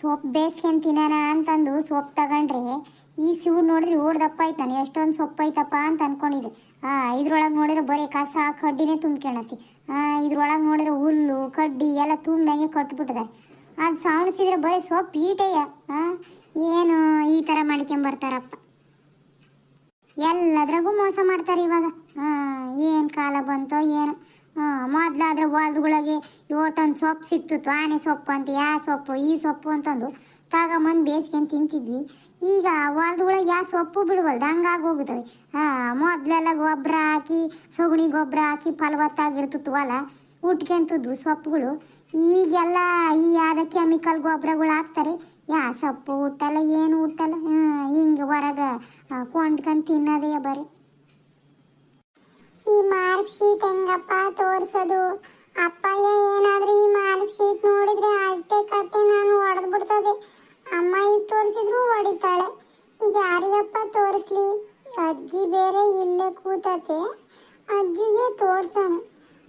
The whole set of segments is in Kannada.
ಸೊಪ್ಪು ಬೇಸ್ಕೊಂಡು ತಿನ್ನೋಣ ಅಂತಂದು ಸೊಪ್ಪು ತಗೊಂಡ್ರೆ ಈ ಶಿವ್ ನೋಡಿದ್ರೆ ಓಡ್ದಪ್ಪ ಆಯ್ತಾನೆ, ಎಷ್ಟೊಂದು ಸೊಪ್ಪು ಐತಪ್ಪ ಅಂತ ಅನ್ಕೊಂಡಿದ್ದೆ. ಆ, ಇದ್ರೊಳಗೆ ನೋಡಿದ್ರೆ ಬರೀ ಕಸ ಕಡ್ಡಿನೇ ತುಂಬ್ಕೊಳತಿ ಆ, ಇದ್ರೊಳಗೆ ನೋಡಿದ್ರೆ ಹುಲ್ಲು, ಕಡ್ಡಿ ಎಲ್ಲ ತುಂಬಂಗೆ ಕಟ್ಬಿಟ್ಟಿದ್ದಾರೆ ಅದು ಸಾವಣಿಸಿದ್ರೆ ಬರೀ ಸೊಪ್ಪು ಈಟೆಯ, ಆ, ಏನು ಈ ಥರ ಮಾಡ್ಕೊಂಬರ್ತಾರಪ್ಪ. ಎಲ್ಲದ್ರಾಗೂ ಮೋಸ ಮಾಡ್ತಾರೆ ಇವಾಗ. ಏನು ಕಾಲ ಬಂತೋ ಏನು. ಮೊದ್ಲಾದ್ರೆ ಹೊಲ್ದಗಳಿಗೆ ಯೋಟೊಂದು ಸೊಪ್ಪು ಸಿಕ್ತಿತ್ತು ಆನೆ ಸೊಪ್ಪು ಅಂತ ಯಾ ಸೊಪ್ಪು, ಈ ಸೊಪ್ಪು ಅಂತಂದು ತಗೊಂಬಂದು ಬೇಯಿಸ್ಕೊಂಡು ತಿಂತಿದ್ವಿ. ಈಗ ಹೊಲ್ದೊಳಗೆ ಯಾವ ಸೊಪ್ಪು ಬಿಡ್ವಲ್ದು, ಹಂಗಾಗಿ ಹೋಗುತ್ತವೆ. ಮೊದಲೆಲ್ಲ ಗೊಬ್ಬರ ಹಾಕಿ, ಸೊಗಣಿ ಗೊಬ್ಬರ ಹಾಕಿ ಫಲವತ್ತಾಗಿರ್ತಿತ್ತು ಹೊಲ. ಉಟ್ಕೊಂತಿದ್ವು ಸೊಪ್ಪುಗಳು. ಈಗೆಲ್ಲ ಈ ಯಾವ್ದು ಕೆಮಿಕಲ್ ಗೊಬ್ಬರಗಳು ಹಾಕ್ತಾರೆ. ಯಾ ಸೊಪ್ಪು ಹುಟ್ಟಲ್ಲ ಏನು ಹುಟ್ಟಲ್ಲ ಹಿಂಗೆ ಹೊರಗೆ ಕೊಂಡ್ಕೊಂಡು ತಿನ್ನೋದೇ ಬರೀ. ಈ ಮಾರ್ಕ್ ಶೀಟ್ ಹೆಂಗಪ್ಪ ತೋರಿಸೋದು? ಅಪ್ಪಯ್ಯ ಏನಾದ್ರೂ ಈ ಮಾರ್ಕ್ ಶೀಟ್ ನೋಡಿದ್ರೆ ಅಷ್ಟೇ ಕತೆ ನಾನು ಹೊಡೆದು ಬಿಡ್ತದೆ ಅಮ್ಮ ಈಗ ತೋರಿಸಿದ್ರು ಹೊಡಿತಾಳೆ. ಈಗ ಯಾರಿಗಪ್ಪ ತೋರಿಸ್ಲಿ? ಅಜ್ಜಿ ಬೇರೆ ಇಲ್ಲೇ ಕೂತತೆ. ಅಜ್ಜಿಗೆ ತೋರ್ಸೋಣ.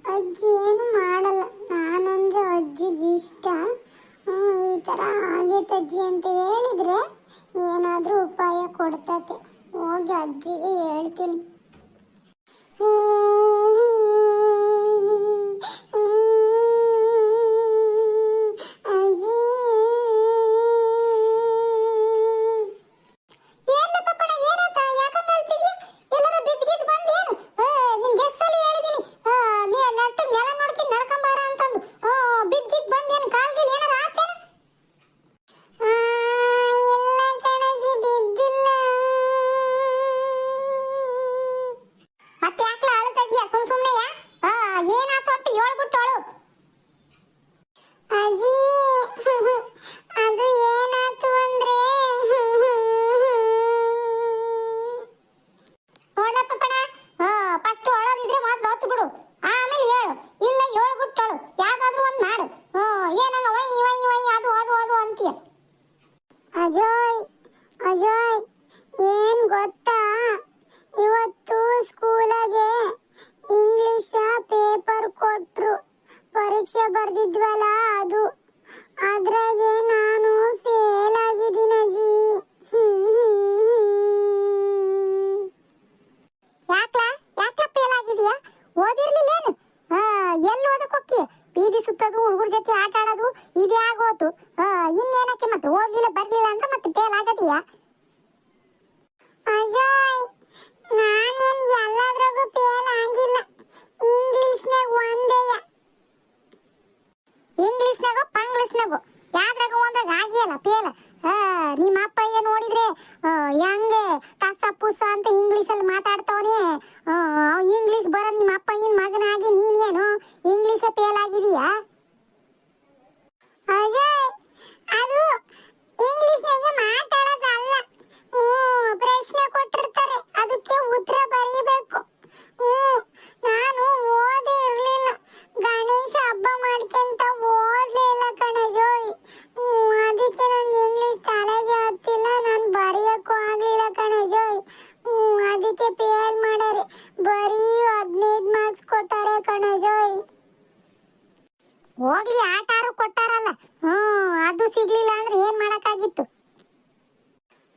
ಅಜ್ಜಿ ಏನು ಮಾಡಲ್ಲ. ನಾನಂದ್ರೆ ಅಜ್ಜಿಗೆ ಇಷ್ಟ. ಈ ಥರ ಆಗೈತೆ ಅಜ್ಜಿ ಅಂತ ಹೇಳಿದ್ರೆ ಏನಾದರೂ ಉಪಾಯ ಕೊಡ್ತತೆ. ಹೋಗಿ ಅಜ್ಜಿಗೆ ಹೇಳ್ತೀನಿ. ಮತ್ತೆ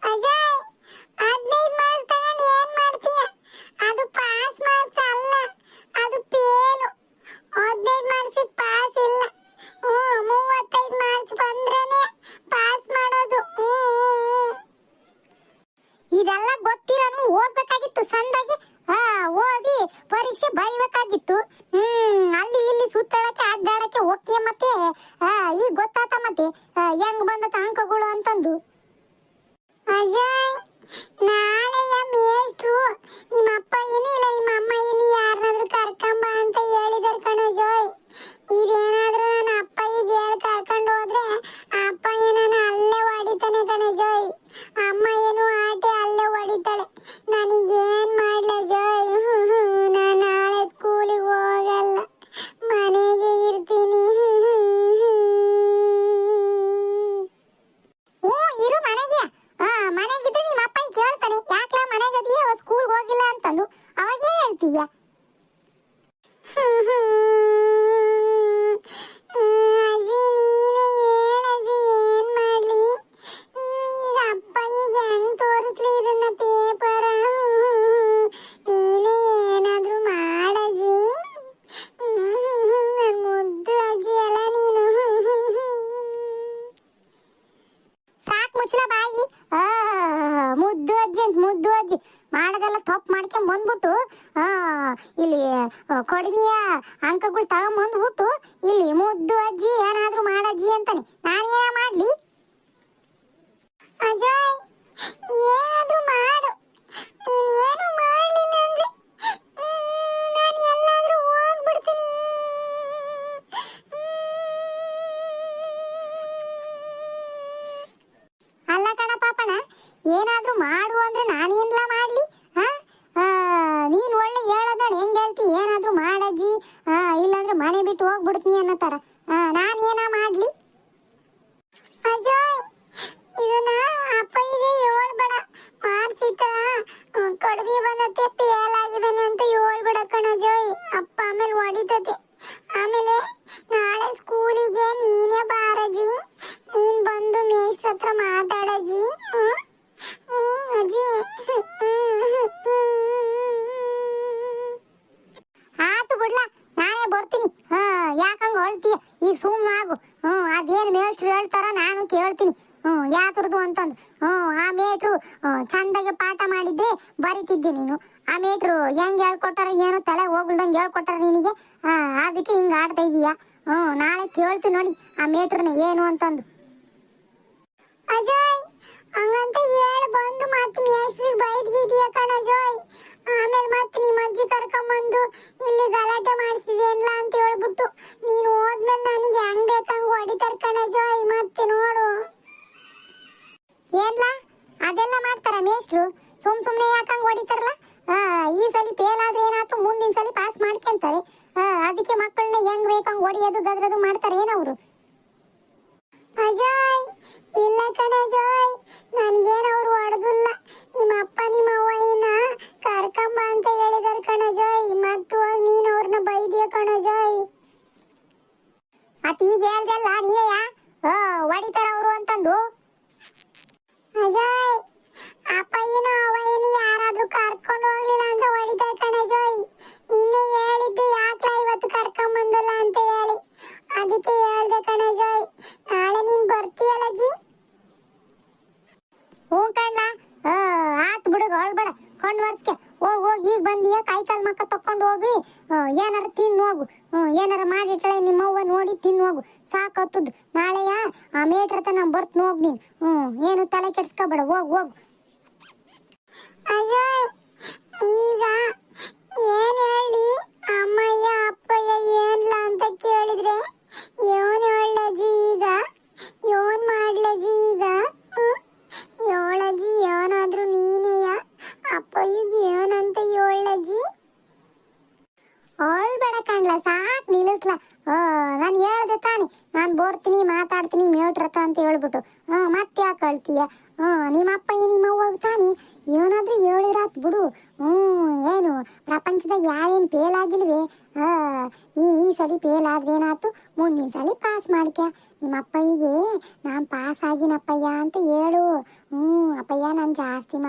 ಅಜಯ್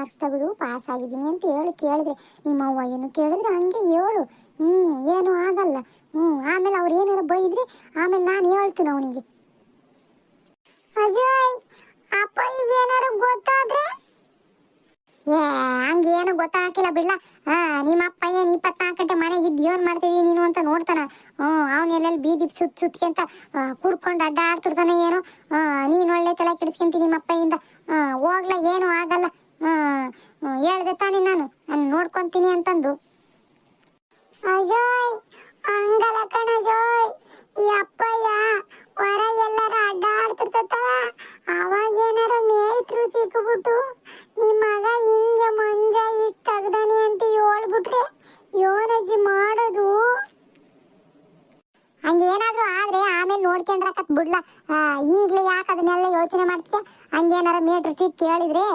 ಮಾರ್ಕ್ಸ್ ತೆಗೆದು ಪಾಸ್ ಆಗಿದ್ದೀನಿ ಅಂತ ಹೇಳು ಕೇಳಿದ್ರೆ ನಿಮ್ಮ ಅವ್ವ ಏನು ಕೇಳಿದ್ರೆ ಹಂಗೆ ಹೇಳು. ಹ್ಞೂ ಏನು ಆಗಲ್ಲ. ಹ್ಞೂ ಆಮೇಲೆ ಅವ್ರು ಏನಾರು ಬೈದ್ರೆ ಆಮೇಲೆ ನಾನು ಹೇಳ್ತೀನಿ ಅವನಿಗೆ. ಅಜಯ್ ಅಪ್ಪ ಈಗ ಏನಾರು ಗೊತ್ತಾದ್ರೆ? ಏ, ಹಂಗೆ ಏನು ಗೊತ್ತಾಗಿಲ್ಲ ಬಿಡ್ಲ. ಹಾ ನಿಮ್ಮ ಅಪ್ಪ ಏನು ಇಪ್ಪತ್ನಾಲ್ಕು ಗಂಟೆ ಮನೆಗೆ ಇದ್ದು ಏನು ಮಾಡ್ತಿದ್ದೀನಿ ನೀನು ಅಂತ ನೋಡ್ತಾನ. ಹ್ಞೂ ಅವನು ಬೀದಿ ಸುತ್ತ ಸುತ್ತಿ ಅಂತ ಕುಡ್ಕೊಂಡು ಅಡ್ಡ ಆಡ್ತಿರ್ತಾನೆ ಏನು ನೀನು ಒಳ್ಳೆ ತಲೆ ಕೆಡಿಸ್ಕೊಂತೀನಿ ನಿಮ್ಮ ಅಪ್ಪಯಿಂದ ಹೋಗ್ಲಾ, ಏನು ಆಗಲ್ಲ. ಹೇಳ್ದೆ ತಾನೆ ನಾನು. ನಾನು ನೋಡ್ಕೊಂತೀನಿ ಅಂತಂದು. ಅಜೋಯ್ ಕಣ ಕಣಜೋಯ್ ಈ ಅಪ್ಪಯ್ಯ ಹೊರ ಎಲ್ಲರ ಅಡ್ಡಾಡ್ತಿರ್ತತಲ್ಲ ಅವಾಗ ಏನಾರ ಮೇಸ್ಟ್ರು ಸಿಕ್ಕಿಬಿಟ್ಟು ನಿಮ್ಮ ಮಗ ಹಿಂಗೆ ಮಂಜ ಇಟ್ ತೆಗ್ದಾನೆ ಅಂತ ಹೇಳ್ಬಿಟ್ರೆ ಯೋನಜ್ಜಿ ಮಾಡೋದು? ಹಂಗೇನಾದ್ರೂ ಆದ್ರೆ ಆಮೇಲೆ ನೋಡ್ಕೊಂಡ್ರಕತ್ ಬಿಡ್ಲ. ಈಗ್ಲೇ ಯಾಕೆ ಅದನ್ನೆಲ್ಲ ಯೋಚನೆ ಮಾಡ್ತೀಯ? ಹಂಗೇನಾರ ಮೇಟ್ರು ಸಿಕ್ಕಿ ಕೇಳಿದ್ರೆ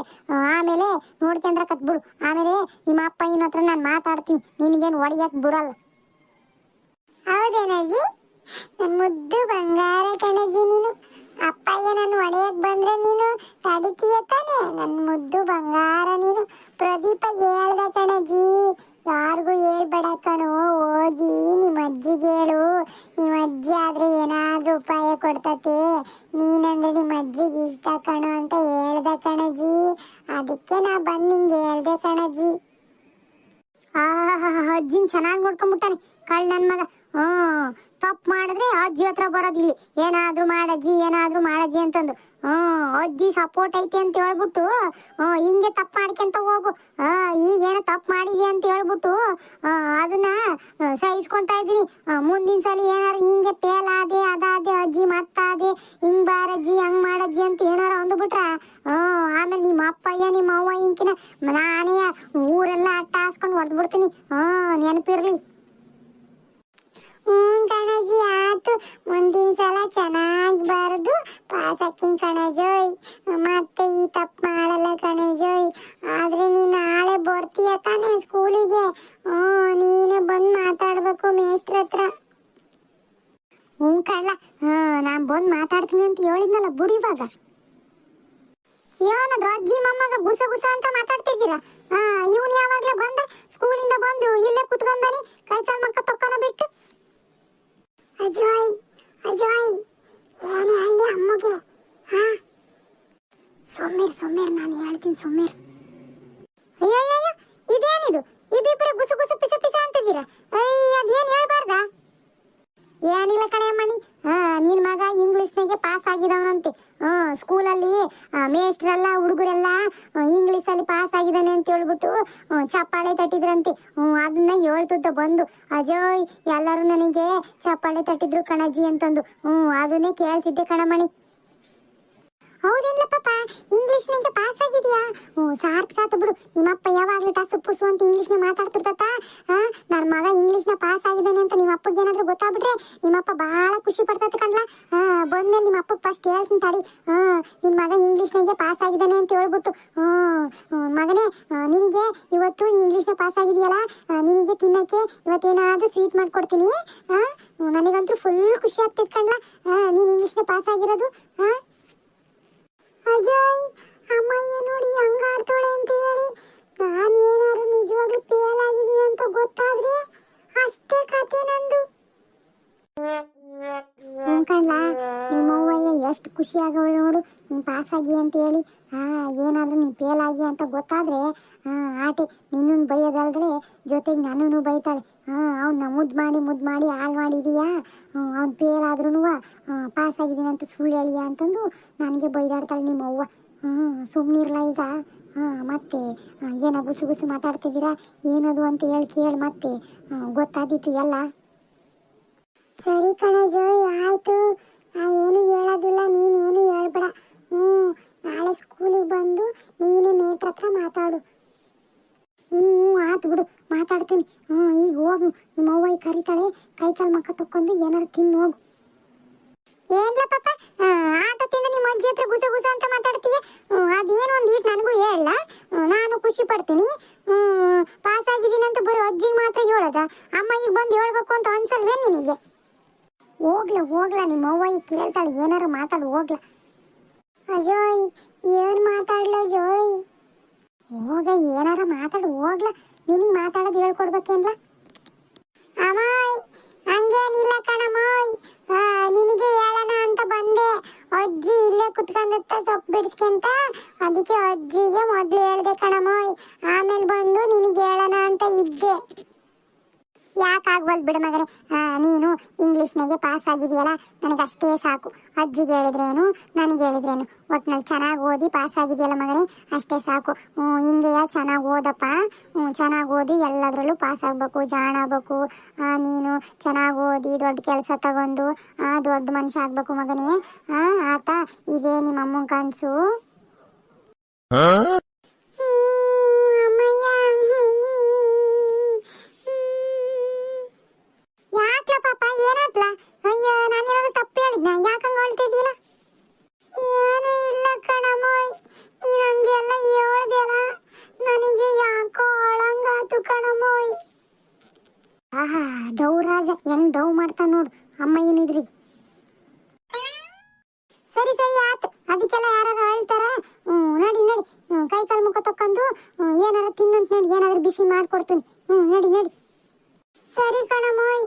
ಕಳ್ ನನ್ನ ಮಗ. ಹ್ಞೂ, ತಪ್ಪು ಮಾಡಿದ್ರೆ ಅಜ್ಜಿ ಹತ್ರ ಬರೋದಿಲ್ಲಿ ಏನಾದ್ರೂ ಮಾಡಜ್ಜಿ ಏನಾದ್ರೂ ಮಾಡಜ್ಜಿ ಅಂತಂದು. ಹ್ಞೂ, ಅಜ್ಜಿ ಸಪೋರ್ಟ್ ಐತಿ ಅಂತ ಹೇಳ್ಬಿಟ್ಟು, ಹ್ಞೂ, ಹಿಂಗೆ ತಪ್ಪು ಮಾಡ್ಕೊಂತ ಹೋಗು. ಈಗೇನೋ ತಪ್ಪು ಮಾಡಿದ್ಯಾ ಅಂತ ಹೇಳ್ಬಿಟ್ಟು ಅದನ್ನ ಸಹಿಸ್ಕೊತಾ ಇದ್ದೀನಿ. ಮುಂದಿನ ಸಲ ಏನಾರು ಹಿಂಗೆ ಪೇಲ್ ಆದೆ, ಅದಾದೆ, ಅಜ್ಜಿ ಮತ್ತಾದೆ, ಹಿಂಗೆ ಬಾರಜ್ಜಿ, ಹಂಗ್ ಮಾಡಜ್ಜಿ ಅಂತ ಏನಾರು ಅಂದ್ಬಿಟ್ರೆ, ಹ್ಞೂ, ಆಮೇಲೆ ನಿಮ್ಮ ಅಪ್ಪಯ್ಯ, ನಿಮ್ಮ ಅವ್ವ ಹಿಂಕಿನ ನಾನೇ ಊರೆಲ್ಲ ಅಟ್ಟ ಹಾಸ್ಕೊಂಡು ಹೊಡೆದ್ಬಿಡ್ತೀನಿ. ಹ್ಞೂ, ನೆನಪಿರ್ಲಿ. ಹ್ಞೂ ಕಣಜಿ ಆತು ಮುಂದಿನ ಸಲ ಚೆನ್ನಾಗಿ ಬರೆದು ಪಾಸ್ ಹಾಕಿನ ಕಣಜೋಯ್. ಮತ್ತೆ ಈ ತಪ್ಪು ಮಾಡಲ್ಲ ಕಣಜೋಯ್. ಆದ್ರೆ ನೀನು ನಾಳೆ ಬರ್ತೀಯ ತಾನೇ ಸ್ಕೂಲಿಗೆ? ಹ್ಞೂ ನೀನೇ ಬಂದು ಮಾತಾಡ್ಬೇಕು ಮೇಷ್ಟ್ರ ಹತ್ರ. ಹ್ಞೂ ಕಳ್ಳ, ಹಾಂ, ನಾನು ಬಂದು ಮಾತಾಡ್ತೀನಿ ಅಂತ ಹೇಳಿದ್ನಲ್ಲ ಬುಡಿ ಇವಾಗ ಏನದು, ಅಜ್ಜಿ ಮಮ್ಮಗ ಗುಸ ಗುಸ ಅಂತ ಮಾತಾಡ್ತಿದ್ದೀರಾ? ಹಾ, ಇವನು ಯಾವಾಗಲೂ ಬಂದ, ಸ್ಕೂಲಿಂದ ಬಂದು ಇಲ್ಲೇ ಕುತ್ಕೊಂಡಾನೆ ಕೈ ಕಾಲು ಮಕ್ಕ ತೊಕ್ಕನ ಬಿಟ್ಟು. ಅಜಯ್ ಅಜಯ್, ಏನೇ ಹಳ್ಳಿ ಅಮ್ಮಗೆ ಹಾ ಸೊಮ್ಮೇರ್ ಸೊಮ್ಮೇರ್, ನಾನು ಹೇಳ್ತೀನಿ ಸೊಮ್ಮೇರ್. ಅಯ್ಯೋ ಇದೇನಿದು? ಇಬ್ಬಿಬ್ಬರ ಗುಸು ಗುಸು ಪಿಸ ಪಿಸ ಅಂತಿದ್ದೀರಾ? ಅಯ್ಯ ಅದೇನು ಹೇಳ್ಬಾರ್ದಾ? ಏನಿಲ್ಲ ಕಣೆ ಮಣಿ ನಿನ್ ಮಗ ಇಂಗ್ಲಿಷ್ನಾಗೆ ಪಾಸ್ ಆಗಿದವನಂತೆ. ಹ್ಮ್ ಸ್ಕೂಲಲ್ಲಿ ಮೇಷ್ಟ್ರೆಲ್ಲ, ಹುಡುಗರೆಲ್ಲ ಇಂಗ್ಲಿಷ್ ಅಲ್ಲಿ ಪಾಸ್ ಆಗಿದ್ದಾನೆ ಅಂತ ಹೇಳ್ಬಿಟ್ಟು ಚಪ್ಪಾಳೆ ತಟ್ಟಿದ್ರಂತೆ. ಹ್ಮ್, ಅದನ್ನ ಹೇಳ್ತುತ್ತ ಬಂದು. ಅಜಯ್, ಎಲ್ಲರೂ ನನಗೆ ಚಪ್ಪಾಳೆ ತಟ್ಟಿದ್ರು ಕಣಜ್ಜಿ ಅಂತಂದು. ಹ್ಮ್, ಅದನ್ನೇ ಕೇಳ್ತಿದ್ದೆ ಕಣಮಣಿ ಹೌದೇನ್ಲ ಪಾಪ ಇಂಗ್ಲಿಷ್ನಾಗೆ ಪಾಸ್ ಆಗಿದ್ಯಾ? ಓ, ಸಾರ್ಥಕ ಆತ ಬಿಡು. ನಿಮ್ಮಪ್ಪ ಯಾವಾಗಲೂ ಟಸು ಪುಸು ಅಂತ ಇಂಗ್ಲಿಷ್ನ ಮಾತಾಡ್ತಿರ್ತತ? ನನ್ನ ಮಗ ಇಂಗ್ಲಿಷ್ನ ಪಾಸ್ ಆಗಿದ್ದಾನೆ ಅಂತ ನಿಮ್ಮ ಅಪ್ಪಗೆ ಏನಾದ್ರೂ ಗೊತ್ತಾಗ್ಬಿಟ್ರೆ ನಿಮ್ಮಪ್ಪ ಬಹಳ ಖುಷಿ ಪಡ್ತಾ ಕಣ್ಲ. ಬಂದ್ಮೇಲೆ ನಿಮ್ಮ ಫಸ್ಟ್ ಹೇಳ್ತೀನಿ ತಡಿ ಹಾ ನಿನ್ನ ಮಗ ಇಂಗ್ಲಿಷ್ನಾಗೆ ಪಾಸ್ ಆಗಿದ್ದಾನೆ ಅಂತ ಹೇಳ್ಬಿಟ್ಟು. ಹ್ಮ್ ಮಗನೇ ನಿನಗೆ ಇವತ್ತು ನೀ ಇಂಗ್ಲಿಷ್ನ ಪಾಸ್ ಆಗಿದೆಯಲ್ಲ ನಿನಗೆ ತಿನ್ನಕ್ಕೆ ಇವತ್ತೇನಾದ್ರೂ ಸ್ವೀಟ್ ಮಾಡ್ಕೊಡ್ತೀನಿ. ನನಗಂತೂ ಫುಲ್ ಖುಷಿ ಆಗ್ತೈತೆ ಕಣ್ಲ. ನೀನು ಇಂಗ್ಲಿಷ್ನ ಪಾಸ್ ಆಗಿರೋದು? ಹಾ ಅಜಯ್ ಅಮ್ಮಯ್ಯ ನೋಡಿ ಹಂಗ ಆಡ್ತಾಳೆ ಅಂತ ಹೇಳಿ. ನಾನು ಏನಾದ್ರು ನಿಜವಾಗ್ಲೂ ಎಷ್ಟು ಖುಷಿ ಆಗವಳು ನೋಡು. ನೀನು ಪಾಸ್ ಆಗಿ ಅಂತ ಹೇಳಿ ಹಾಂ ಏನಾದರೂ ನೀನು ಫೇಲ್ ಆಗಿ ಅಂತ ಗೊತ್ತಾದ್ರೆ ಆಟೆ, ನಿನ್ನನ್ನು ಬೈಯೋದಲ್ದ್ರೆ ಜೊತೆಗೆ ನನ್ನೂ ಬೈತಾಳೆ. ಹಾಂ ಅವ್ನು ಮುದ್ದು ಮಾಡಿ ಮುದ್ದು ಮಾಡಿ ಹಾಳು ಮಾಡಿದೀಯಾ? ಅವ್ನು ಫೇಲ್ ಆದ್ರೂ ಪಾಸ್ ಆಗಿದ್ದೀನಿ ಅಂತ ಸುಳ್ಳು ಹೇಳಿಯಾ ಅಂತಂದು ನನಗೆ ಬೈದಾಡ್ತಾಳೆ ನಿಮ್ಮ ಅವ್ವ. ಹ್ಞೂ ಸುಮ್ಮನಿರ್ಲ ಈಗ. ಹಾಂ ಮತ್ತೆ ಏನೋ ಗುಸು ಗುಸು ಮಾತಾಡ್ತಿದ್ದೀರಾ? ಏನದು ಅಂತ ಹೇಳಿ ಕೇಳಿ ಮತ್ತೆ. ಗೊತ್ತಾದಿತ್ತು ಗೊತ್ತಾದೀತು ಎಲ್ಲ. ಸರಿ ಕಣ ಜೋಯ್, ಆಯ್ತು. ಏನು ಹೇಳೋದಿಲ್ಲ ನೀನು ಏನು ಹೇಳ್ಬೇಡ ಹ್ಞೂ ನಾಳೆ ಸ್ಕೂಲಿಗೆ ಬಂದು ನೀನೇ ಮೇಟ್ರ ಹತ್ರ ಮಾತಾಡು. ಹ್ಞೂ ಆತು ಬಿಡು, ಮಾತಾಡ್ತೀನಿ. ಹ್ಞೂ ಈಗ ಹೋಗು. ನಿಮ್ಮ ಅವ್ವ ಕರಿತಾಳೆ ಕೈ ಕಾಲು ಮಕ್ಕ ತಕ್ಕೊಂಡು ಏನಾರು ತಿನ್ನು ಹೋಗು. ಏನ್ಲ ಪಾಪ? ಆಟೋ ತಿಂದು ನಿಮ್ಮ ಅಜ್ಜಿ ಹತ್ರ ಗುಸ ಗುಸ ಅಂತ ಮಾತಾಡ್ತೀಯ? ಅದೇನು ಒಂದು ಈಟ್ ನನಗೂ ಹೇಳಲ್ಲ. ನಾನು ಖುಷಿ ಪಡ್ತೀನಿ. ಪಾಸ್ ಆಗಿದ್ದೀನಿ ಅಂತ ಬರೋ ಅಜ್ಜಿಗೆ ಮಾತ್ರ ಹೇಳೋದ? ಅಮ್ಮ ಈಗ ಬಂದು ಹೇಳ್ಬೇಕು ಅಂತ ಅನ್ಸಲ್ವೇ ನಿನಗೆ? ಹೋಗ್ಲ ಹೋಗ್ಲ, ನಿಮ್ಮ ಅವ್ವ ಕೇಳ್ತಾಳೆ, ಏನಾರು ಮಾತಾಡು, ಹೋಗ್ಲ. ಅಜೋಯ್, ಏನ್ ಮಾತಾಡ್ಲ ಜೋಯ್ ಹೋಗ ಏನಾರ ಮಾತಾಡು ಹೋಗ್ಲ. ನಿನಗೆ ಮಾತಾಡೋದು ಹೇಳ್ಕೊಡ್ಬೇಕೇನ್ಲ ಅಮ್ಮಾಯ್ ಹಂಗೇನಿಲ್ಲ ಕಣಮ್ಮಾಯ್ ಆ, ನಿನಗೆ ಹೇಳೋಣ ಅಂತ ಬಂದೆ. ಅಜ್ಜಿ ಇಲ್ಲೇ ಕುತ್ಕೊಂಡತ್ತ ಸೊಪ್ಪು ಬಿಡಿಸ್ಕೊಂತ. ಅದಕ್ಕೆ ಅಜ್ಜಿಗೆ ಮೊದ್ಲು ಹೇಳ್ದೆ ಕಣಮಾಯ್. ಆಮೇಲೆ ಬಂದು ನಿನಗೆ ಹೇಳೋಣ ಅಂತ ಇದ್ದೆ. ಯಾಕಾಗ್ವಲ್ ಬಿಡು ಮಗನೇ? ನೀನು ಇಂಗ್ಲೀಷ್ನಾಗೆ ಪಾಸ್ ಆಗಿದೆಯಲ್ಲ ನನಗೆ ಅಷ್ಟೇ ಸಾಕು. ಅಜ್ಜಿಗೆ ಹೇಳಿದ್ರೇನು, ನನಗೆ ಹೇಳಿದ್ರೇನು? ಒಟ್ನಲ್ಲಿ ಚೆನ್ನಾಗಿ ಓದಿ ಪಾಸ್ ಆಗಿದೆಯಲ್ಲ ಮಗನೇ? ಅಷ್ಟೇ ಸಾಕು. ಹಿಂಗೆಯ? ಚೆನ್ನಾಗಿ ಓದಪ್ಪ. ಚೆನ್ನಾಗಿ ಓದಿ ಎಲ್ಲದರಲ್ಲೂ ಪಾಸ್ ಆಗಬೇಕು, ಜಾಣ ಆಗಬೇಕು. ನೀನು ಚೆನ್ನಾಗಿ ಓದಿ, ದೊಡ್ಡ ಕೆಲಸ ತಗೊಂಡು ದೊಡ್ಡ ಮನುಷ್ಯ ಆಗಬೇಕು ಮಗನೇ. ಆತ, ಇದೇ ನಿಮ್ಮ ಅಮ್ಮನ ಕನಸು ಯಾಕೆ ಪಾಪ ಏನಾತ್ಲ ಅಯ್ಯೋ ನಾನೇನಾದ್ರು ತಪ್ಪು ಹೇಳಿದ್ನ ಯಾಕಂಗ ಹೇಳ್ತಿದ್ದೀನ ಏನು ಇಲ್ಲ ಕಣಮೋಯ್ ನೀನ್ ಹಂಗೆಲ್ಲ ಹೇಳ್ದೆಲ್ಲ ನನಗೆ ಯಾಕೋ ಅಳಂಗಾತು ಕಣಮೋಯ್ ಆಹಾ ಡೌ ರಾಜ ಹೆಂಗ್ ಡೌ ಮಾಡ್ತಾ ನೋಡು ಅಮ್ಮ ಏನಿದ್ರಿಗೆ ಸರಿ ಸರಿ ಆತು ಅದಕ್ಕೆಲ್ಲ ಯಾರು ಹೇಳ್ತಾರ ಹ್ಮ್ ನಡಿ ನಡಿ ಹ್ಮ್, ಕೈ ಕಾಲು ಮುಖ ತಕ್ಕೊಂಡು ಹ್ಮ್, ಏನಾರ ತಿನ್ನಂತ ನಡಿ ಏನಾದ್ರು ಬಿಸಿ ಮಾಡ್ಕೊಡ್ತೀನಿ ಹ್ಮ್ ನಡಿ ನಡಿ. ಸರಿ ಕಣಮೋಯ್,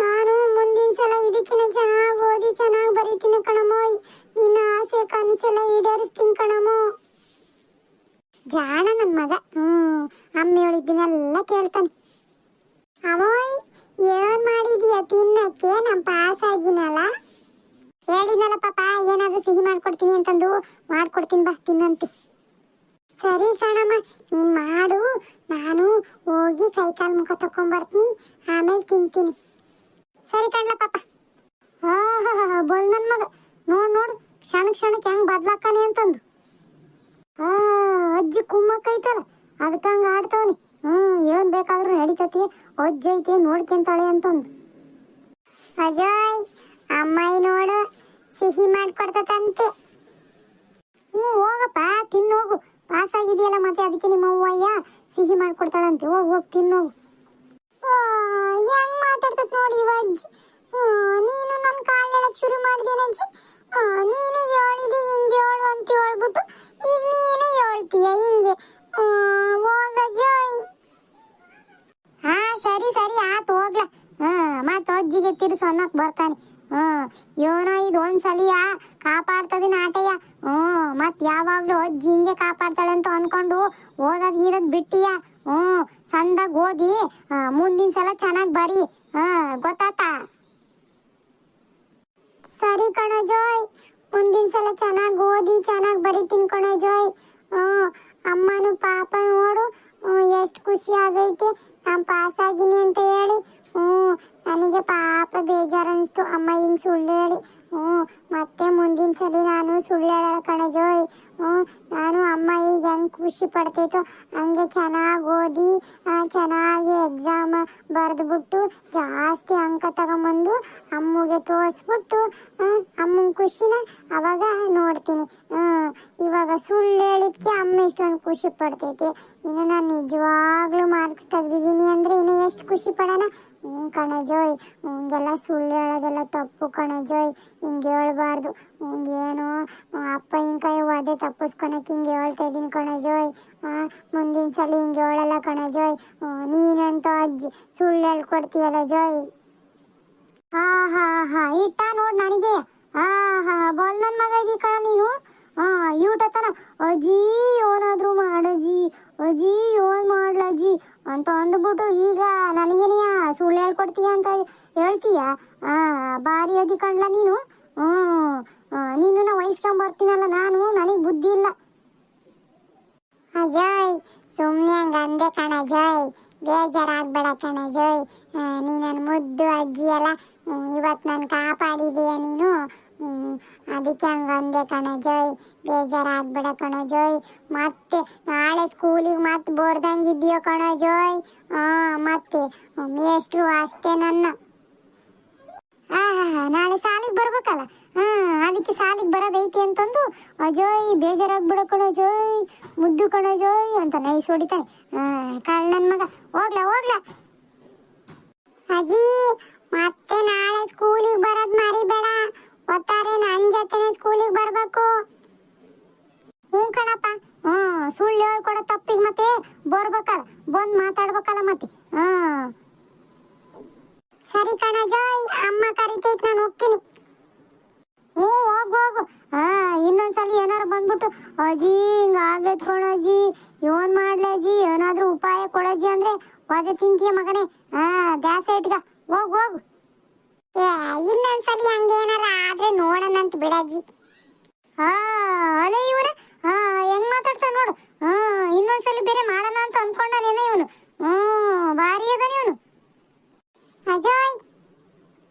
ನಾನು ಮುಂದಿನ ಸಲ ಇದಕ್ಕಿಂತ ಚೆನ್ನಾಗಿ ಓದಿ, ಚೆನ್ನಾಗಿ ಬರೀತೀನಿ ಕಣಮೋಯ್. ನಿನ್ನ ಆಸೆ, ಕನಸೆಲ್ಲ ಈಡೇರಿಸ್ತೀನಿ ಕಣಮೋ. ಜಾಣ ನನ್ನ ಮಗ. ಹ್ಮ್ ಅಮ್ಮ ಹೇಳಿದ್ದನ್ನೆಲ್ಲ ಕೇಳ್ತಾನೆ. ಅವೋಯ್ ಏನ್ ಮಾಡಿದೀಯ ತಿನ್ನಕ್ಕೆ? ನಮ್ಮ ಪಾಸ್ ಆಗಿನಲ್ಲ. ಹೇಳಿದ್ನಲ್ಲ ಪಾಪ ಏನಾದ್ರೂ ಸಿಹಿ ಮಾಡ್ಕೊಡ್ತೀನಿ ಅಂತಂದು. ಮಾಡ್ಕೊಡ್ತೀನಿ ಬಾ, ತಿನ್ನಂತೆ. ಸರಿ ಕಣಮ್ಮ, ನೀನ್ ಮಾಡು. ನಾನು ಹೋಗಿ ಕೈ ಮುಖ ತಕೊಂಡ್ಬರ್ತೀನಿ ಆಮೇಲೆ ತಿಂತೀನಿ. ಸರಿ ಕಣ್ಲ ಪಾಪ. ಆಹಾ ಬೋಲ್ ನನ್ ಮಗ. ನೋಡ್, ನೋಡು. ಕ್ಷಣ ಕ್ಷಣಕ್ಕೆ ಹೆಂಗ್ ಬದ್ಲಾಕಾನೆ ಅಂತಂದು. ಆ ಅಜ್ಜಿ ಕುಮ್ಮಕ್ಕ ಐತಲ್ಲ, ಅದಕ್ಕೆ ಹಂಗ ಆಡ್ತಾವನಿ. ಹ್ಮ್, ಏನ್ ಬೇಕಾದ್ರೂ ನಡೀತತಿ. ಅಜ್ಜಿ ಐತಿ, ನೋಡ್ಕೊಂತಾಳೆ ಅಂತಂದು. ಅಜಯ್, ಅಮ್ಮಾಯಿ ನೋಡು. ಸಿಹಿ ಮಾಡ್ಕೊಡ್ತತಂತೆ. ಹ್ಞೂ ಹೋಗಪ್ಪ ತಿನ್ನೋಗು ಪಾಸ್ ಆಗಿದೆಯಲ್ಲ ಮತ್ತೆ ಅದಕ್ಕೆ ನಿಮ್ಮ ಅವ್ವಯ್ಯ ಸಿಹಿ ಮಾಡ್ಕೊಡ್ತಾಳಂತೆ. ಹೋಗ್ ಹೋಗ್ ತಿನ್ನು ಹೆಂಗ್. ಮಾತಾಡ್ತದ ನೋಡಿ ಅಜ್ಜಿ. ನೀನು ನನ್ನ ಕಾಲ್ ಶುರು ಮಾಡಿದೇನಜ್ಜಿ ಆ, ನೀನೇ ಹೇಳಿದೆ ಹಿಂಗೆ ಹೇಳು ಅಂತ ಹೇಳ್ಬಿಟ್ಟು ಈಗ ನೀನೇ ಹೇಳ್ತೀಯ ಹಿಂಗೆ? ಆ, ಹೋಗ ಜೋಯ್ ಹಾ ಸರಿ ಸರಿ ಆತು ಹೋಗ್ಲ. ಹಾ ಮತ್ತೆ ಅಜ್ಜಿಗೆ ತಿರ್ಸು ಅನ್ನಕ್ ಬರ್ತಾನೆ. ಹ್ಮ್ ಇದು ಇದು ಒಂದ್ಸಲಿಯ ಕಾಪಾಡ್ತದೆ ನಾಟಯ್ಯ. ಹ್ಮ್ ಮತ್ ಯಾವಾಗ್ಲೂ ಜಿಂಗೆ ಕಾಪಾಡ್ತಾಳೆ ಅಂತ ಅನ್ಕೊಂಡು ಓದೋದ್ ಗೀದದ್ ಬಿಟ್ಟಿಯ? ಹ್ಮ್ ಸಂದಾಗ ಓದಿ ಮುಂದಿನ ಸಲ ಚೆನ್ನಾಗ್ ಬರಿ. ಹಾ ಗೊತ್ತಾತ? ಸರಿ ಕಣ ಜೋಯ್. ಮುಂದಿನ ಸಲ ಚೆನ್ನಾಗಿ ಓದಿ, ಚೆನ್ನಾಗಿ ಬರಿತೀನಿ ಕಣ ಜೋಯ್. ಹ್ಮ್ ಅಮ್ಮನು ಪಾಪ ನೋಡು. ಎಷ್ಟು ಖುಷಿ ಆಗೈತೆ. ನಾನು ಪಾಸ್ ಆಗಿನಿ ಅಂತ ಹೇಳಿ. ಹ್ಞೂ, ನನಗೆ ಪಾಪ ಬೇಜಾರು ಅನಿಸ್ತು ಅಮ್ಮ ಹಿಂಗೆ ಸುಳ್ಳು ಹೇಳಿ. ಹ್ಞೂ, ಮತ್ತೆ ಮುಂದಿನ ಸಲ ನಾನು ಸುಳ್ಳು ಹೇಳಲ್ಲ ಕಣಜೋಯ್ ಹ್ಞೂ, ನಾನು ಅಮ್ಮ ಈಗ ಹೆಂಗೆ ಖುಷಿ ಪಡ್ತೈತೋ ಹಂಗೆ ಚೆನ್ನಾಗಿ ಓದಿ ಚೆನ್ನಾಗಿ ಎಕ್ಸಾಮ್ ಬರೆದ್ಬಿಟ್ಟು ಜಾಸ್ತಿ ಅಂಕ ತಗೊಂಬಂದು ಅಮ್ಮಗೆ ತೋರಿಸ್ಬಿಟ್ಟು ಅಮ್ಮನ ಖುಷಿನ ಅವಾಗ ನೋಡ್ತೀನಿ. ಹ್ಞೂ, ಇವಾಗ ಸುಳ್ಳು ಹೇಳಿದ್ಕೆ ಅಮ್ಮ ಇಷ್ಟೊಂದು ಖುಷಿ ಪಡ್ತೈತಿ. ಇನ್ನು ನಾನು ನಿಜವಾಗ್ಲೂ ಮಾರ್ಕ್ಸ್ ತೆಗ್ದಿದ್ದೀನಿ ಅಂದರೆ ಇನ್ನು ಎಷ್ಟು ಖುಷಿ ಪಡೋಣ? ಹ್ಞೂ ಕಣ ಹಿಂಗೆಲ್ಲ ಸುಳ್ಳು ಹೇಳೋದೆಲ್ಲ ತಪ್ಪು ಕಣಜೋಯ್ ಹಿಂಗೆ ಹೇಳ್ಬಾರ್ದು. ಹಿಂಗೇನು ಅಪ್ಪ ಹಿಂಗೆ ಕೈ ಒದೆ ತಪ್ಪಿಸ್ಕೊಳಕ್ಕೆ ಹಿಂಗೆ ಹೇಳ್ತಾ ಇದ್ದೀನಿ ಕಣ ಜೋಯ್. ಮುಂದಿನ ಸಲ ಹಿಂಗೆ ಹೇಳಲ್ಲ ಕಣ ಜೋಯ್. ಹ್ಮ್, ನೀನಂತ ಅಜ್ಜಿ ಸುಳ್ಳು ಹೇಳ್ಕೊಡ್ತೀಯಲ್ಲ ಜೋಯ್. ಹಾ ಹಾ ಹಾ ಇಟ್ಟ ನೋಡ್ ನನಗೆ. ಹಾ ಹಾ ಬೋಲ್ ನನ್ನ ಮಗ ಇದೀ ಕಣ ನೀನು. ಹಾ ಇವ್ಟತನ ಅಜ್ಜಿ ಏನಾದರೂ ಮಾಡಜ್ಜಿ. ಅಜ್ಜಿ ಏನ್ ಮಾಡ್ಲಜ್ಜಿ ಅಂತ ಅಂದ್ಬಿಟ್ಟು ಈಗ ನನಗೇನೆಯ ಸುಳ್ಳು ಹೇಳ್ಕೊಡ್ತೀಯ ಅಂತ ಹೇಳ್ತೀಯ? ಬಾರಿ ಅದಿ ಕಣ್ಲ ನೀನು. ನಾ ವಹಿಸ್ಕೊಂಡ್ ಬರ್ತೀನಲ್ಲ ನಾನು ನನಗೆ ಬುದ್ಧಿ ಇಲ್ಲ. ಅಜಯ್ ಸುಮ್ಮನೆ ಹಂಗ ಅಂದೆ ಕಣ ಜಯ್. ಬೇಜಾರಾಗ್ಬೇಡ ಕಣ ಜಯ್. ಆ, ನೀ ನನ್ನ ಮುದ್ದು ಅಜ್ಜಿ ಅಲ್ಲ. ಇವತ್ತು ನಾನು ಕಾಪಾಡಿದೀಯ ನೀನು. ಅದಕ್ಕೆ ಹಂಗಂದೆ ಕಣ, ಜಯ್ ಬೇಜಾರಾಗ್ಬೇಡ ಕಣ ಜೋಯ್. ಮತ್ತೆ ನಾಳೆ ಸ್ಕೂಲಿಗೆ ಮತ್ತೆ ಬೋರ್ದಂಗಿದ್ಯೋ ಕಣ ಜೋಯ್? ಹಾಂ, ಮತ್ತೆ ಮೇಷ್ಟ್ರು ಅಷ್ಟೇ ನನ್ನ. ನಾಳೆ ಸಾಲಿಗೆ ಬರ್ಬೇಕಲ್ಲ. ಹಾ, ಅದಕ್ಕೆ ಸಾಲಿಗೆ ಬರೋದೈತಿ ಅಂತಂದು ಅಜೋಯ್ ಬೇಜಾರಾಗ್ಬಿಡ ಕಣ ಜೋಯ್, ಮುದ್ದು ಕಣ ಜೋಯ್ ಅಂತ ನೈಸ್ ಹೊಡಿತಾನೆ. ಹಾ ಕಾಳ್ ನನ್ನ ಮಗ. ಹೋಗ್ಲಾ ಹೋಗ್ಲಾ? ಅಜ್ಜಿ ಮತ್ತೆ ನಾಳೆ ಸ್ಕೂಲಿಗೆ ಬರೋದು ಮರಿಬೇಡ. ಒತ್ತಾರೆ ನನ್ ಜೊತೆನೆ ಸ್ಕೂಲಿಗೆ ಬರ್ಬೇಕು. ಹ್ಞೂ ಕಣಪ್ಪ. ಹ್ಮ್ ಸುಳ್ಳು ಹೇಳ್ಕೊಡೋ ತಪ್ಪಿಗೆ ಮತ್ತೆ ಬರ್ಬೇಕಲ್ಲ, ಬಂದ್ ಮಾತಾಡ್ಬೇಕಲ್ಲ ಮತ್ತೆ. ಹಾ ಸರಿ ಕಣ, ಜಾಯ್, ಅಮ್ಮ ಕರಿತೈತ್ ನಾನು ಹೋಗ್ತೀನಿ. ಹ್ಞೂ, ಹೋಗು ಹೋಗು. ಹಾ, ಇನ್ನೊಂದ್ಸಲ ಏನಾರು ಬಂದ್ಬಿಟ್ಟು, ಅಜ್ಜಿ, ಹಿಂಗ ಆಗೈತ್ ಕೊಣಜ್ಜಿ ಏನ್ ಮಾಡ್ಲಜ್ಜಿ ಏನಾದ್ರೂ ಉಪಾಯ ಕೊಡಜ್ಜಿ ಅಂದ್ರೆ, ಒದೆ ತಿಂತೀಯ ಮಗನೇ. ಹಾ, ದ್ಯಾಸ ಇಟ್ಗ ಹೋಗು ಹೋಗು. ಏ ಇನ್ನೊಂದ್ಸಲ ಹಂಗೇನಾರ ಆದ್ರೆ ನೋಡೋಣ ಅಂತ ಬಿಡಜ್ಜಿ ಹಾ ಅಲೆ ಇವನ ಹಾ ಹೆಂಗ್ ಮಾತಾಡ್ತಾ ನೋಡು. ಹಾ ಇನ್ನೊಂದ್ಸಲಿ ಬೇರೆ ಮಾಡೋಣ ಅಂತ ಅನ್ಕೊಂಡನೇನ ಇವನು? ಹ್ಮ್ ಭಾರಿ ಅದಾನ ಇವನು. ಅಜಯ್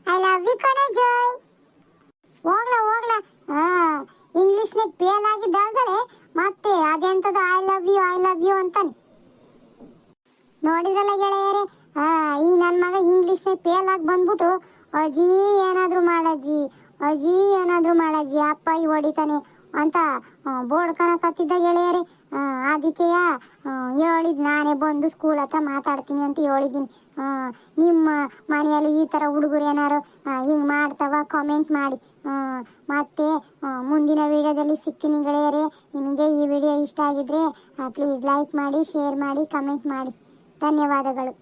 ಐ ಲವ್ ಯು ಕಣ ಜಾಯ್ ಹೋಗ್ಲಾ ಹೋಗ್ಲಾ. ಇಂಗ್ಲಿಷ್ ಇಂಗ್ಲಿಷ್ನಾಗ ಫೇಲ್ ಆಗಿದ್ದಾಳ್ದಲೆ ಮತ್ತೆ ಅದೆಂತದ I love you I love you ಅಂತಾನೆ. ನೋಡಿದ್ರಲ್ಲ ಗೆಳೆಯರೇ? ಈ ನನ್ನ ಮಗ ಇಂಗ್ಲಿಷ್ನಾಗ ಫೇಲ್ ಆಗಿ ಬಂದ್ಬಿಟ್ಟು ಅಜ್ಜಿ ಏನಾದರೂ ಮಾಡಜ್ಜಿ. ಅಜ್ಜಿ ಏನಾದರೂ ಮಾಡಜ್ಜಿ. ಅಪ್ಪ ಈ ಹೊಡಿತಾನೆ ಅಂತ ಬೋಡ್ಕನಕತ್ತಿದ್ದ ಗೆಳೆಯರೇ. ಆ, ಅದಕ್ಕೆಯ ಹೇಳಿದ್ ನಾನೇ ಬಂದು ಸ್ಕೂಲ್ ಹತ್ರ ಮಾತಾಡ್ತೀನಿ ಅಂತ ಹೇಳಿದ್ದೀನಿ. ನಿಮ್ಮ ಮನೆಯಲ್ಲಿ ಈ ಥರ ಹುಡುಗರು ಏನಾರು ಹಿಂಗೆ ಮಾಡ್ತಾವ ಕಾಮೆಂಟ್ ಮಾಡಿ. ಮತ್ತೆ ಮುಂದಿನ ವಿಡಿಯೋದಲ್ಲಿ ಸಿಗ್ತೀನಿ ಗೆಳೆಯರೆ. ನಿಮಗೆ ಈ ವಿಡಿಯೋ ಇಷ್ಟ ಆಗಿದ್ರೆ ಪ್ಲೀಸ್ ಲೈಕ್ ಮಾಡಿ ಶೇರ್ ಮಾಡಿ ಕಮೆಂಟ್ ಮಾಡಿ. ಧನ್ಯವಾದಗಳು.